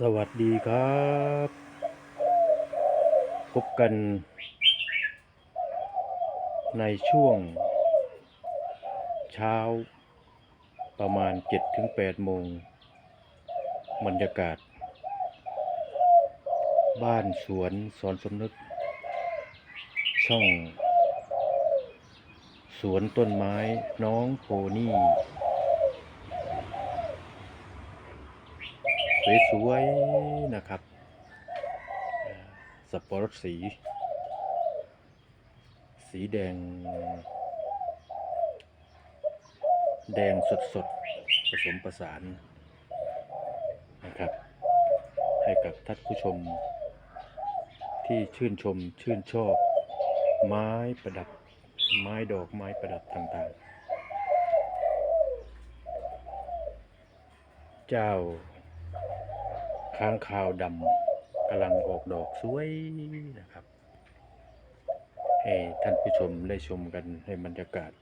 สวัสดีครับ พบกัน ในช่วง เช้า ประมาณ 7-8 โมง บรรยากาศ บ้านสวนสอนสมนึก ช่อง สวนต้นไม้น้องโพนี่ สวยๆนะครับสับปะรดสี สีแดง แดงสดๆ ผสมประสานนะครับ ให้กับท่านผู้ชม ที่ชื่นชมชื่นชอบ ไม้ประดับไม้ดอกไม้ประดับต่างๆ เจ้า ค้างคาวดำกำลังออกดอกสวยนะครับให้ท่านผู้ชมได้ชมกันให้บรรยากาศ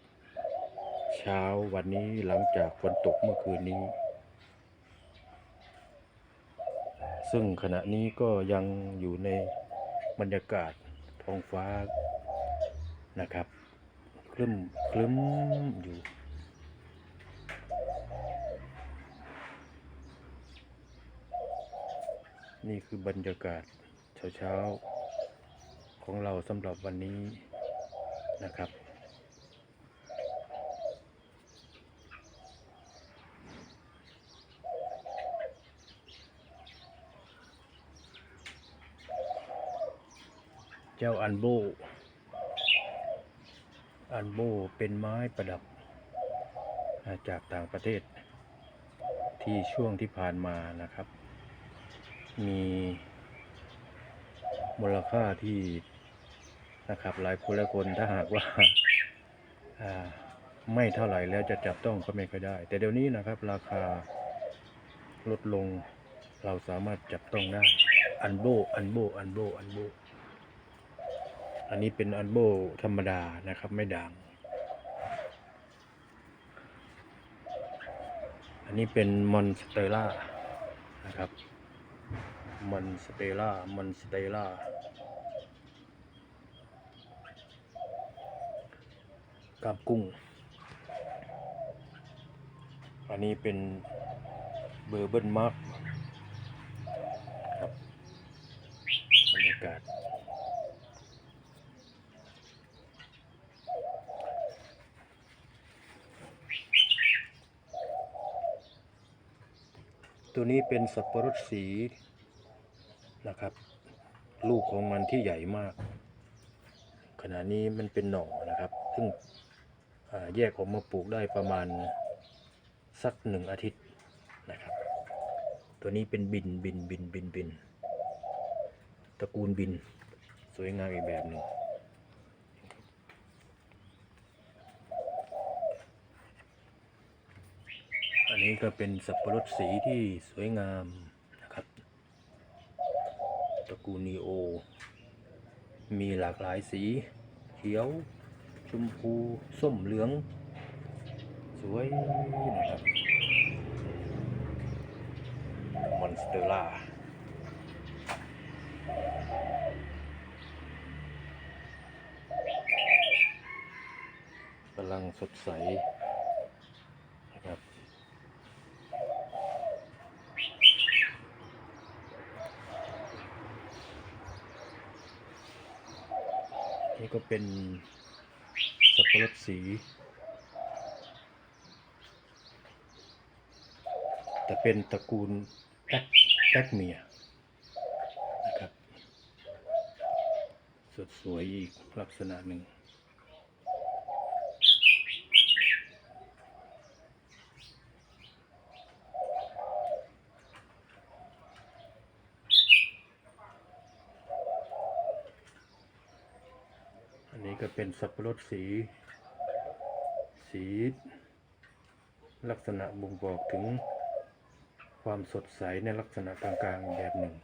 เช้าวันนี้หลังจากฝนตกเมื่อคืนนี้ ซึ่งขณะนี้ก็ยังอยู่ในบรรยากาศท้องฟ้านะครับคลึ้มคลึ้มอยู่ นี่คือบรรยากาศเช้าๆ ของเราสำหรับวันนี้นะครับ เจ้าอันโบ อันโบเป็นไม้ประดับ จากต่างประเทศที่ช่วงที่ผ่านมานะครับ มีมูลค่าที่นะครับหลายคนหลายคนถ้าหากว่าอ่าไม่เท่าไหร่แล้วจะจับต้องก็ไม่ค่อยได้ แต่เดี๋ยวนี้นะครับ ราคาลดลงเราสามารถจับต้องได้อันโบอันโบอันโบอันโบอันนี้เป็นอันโบธรรมดานะครับไม่ด่างอันนี้เป็นมอนสเตอร่านะครับ มอนสเตล่ามอนสเตล่ากับกุ้ง อันนี้เป็นเบอร์เบิลมาร์กครับบรรยากาศตัวนี้เป็นสับปะรดสี นะครับ ลูกของมันที่ใหญ่มาก ขณะนี้มันเป็นหน่อนะครับ ซึ่งแยกออกมาปลูกได้ประมาณสักหนึ่งอาทิตย์นะครับ ตัวนี้เป็นบินบินบินบินบินตระกูลบิน สวยงามอีกแบบหนึ่งอันนี้ก็เป็นสับปะรดสีที่สวยงาม ระกูลนีโอ มีหลากหลายสี เขียว ชมพู ส้มเหลือง สวยนะครับมอนสเตอร่ากำลังสดใสนะครับ นี่ ก็เป็นสับปะรดสี แต่เป็นตระกูลแท็กแท็กเมียนะครับสดสวยอีกลักษณะหนึ่ง นี้ก็เป็นสับปะรดสี สี ลักษณะบ่งบอกถึงความสดใสในลักษณะกลางๆแบบหนึ่ง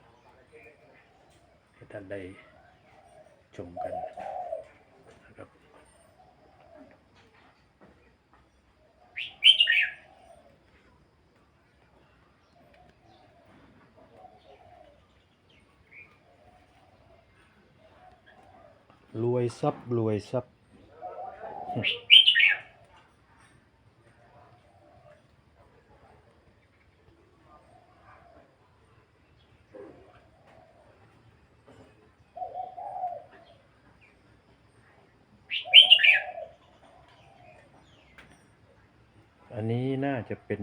ให้ท่านได้ชมกันนะครับ อ รวยทรัพย์รวยทรัพย์อันนี้น่าจะเป็น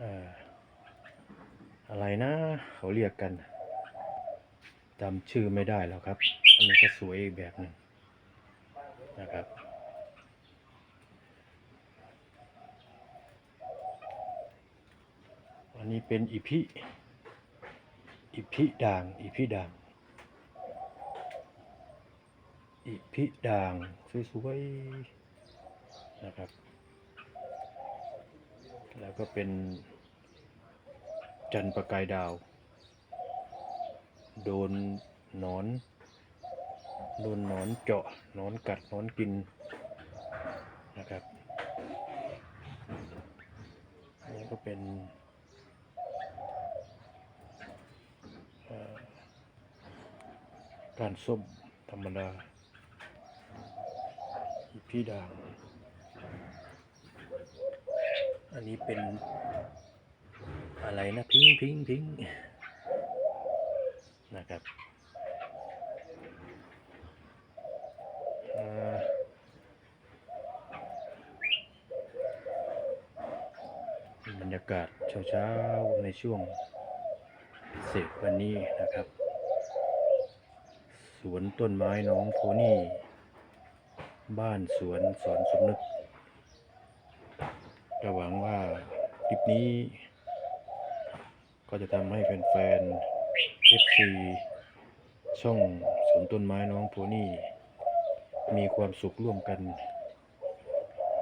ออะไรนะ เขาเรียกกัน จำชื่อไม่ได้แล้วครับ อันนี้ก็สวยอีกแบบหนึ่งนะครับ อันนี้เป็นอีพิอีพิด่างอีพิด่างอีพิด่างสวยๆนะครับ แล้วก็เป็นจันประกายดาว โดนหนอน โดนหนอนเจาะหนอนกัดหนอนกินนะครับอันนี้ก็เป็นการส้มธรรมดาพี่ด่าง อันนี้เป็นอะไรนะพิงพิงพิง นะครับบรรยากาศเช้าๆในช่วงพิเศษวันนี้นะครับ สวนต้นไม้น้องโพนี่ บ้านสวนสอนสมนึกก็หวังว่าคลิปนี้ ก็จะทำให้แฟนๆ FC ช่องสวนต้นไม้น้องโพนี่มีความสุขร่วมกัน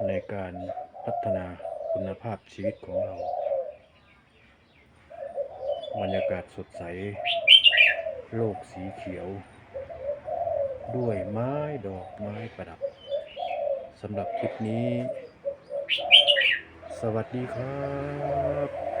ในการพัฒนาคุณภาพชีวิตของเรา บรรยากาศสดใส โลกสีเขียว ด้วยไม้ดอกไม้ประดับสำหรับคลิปนี้ สวัสดีครับ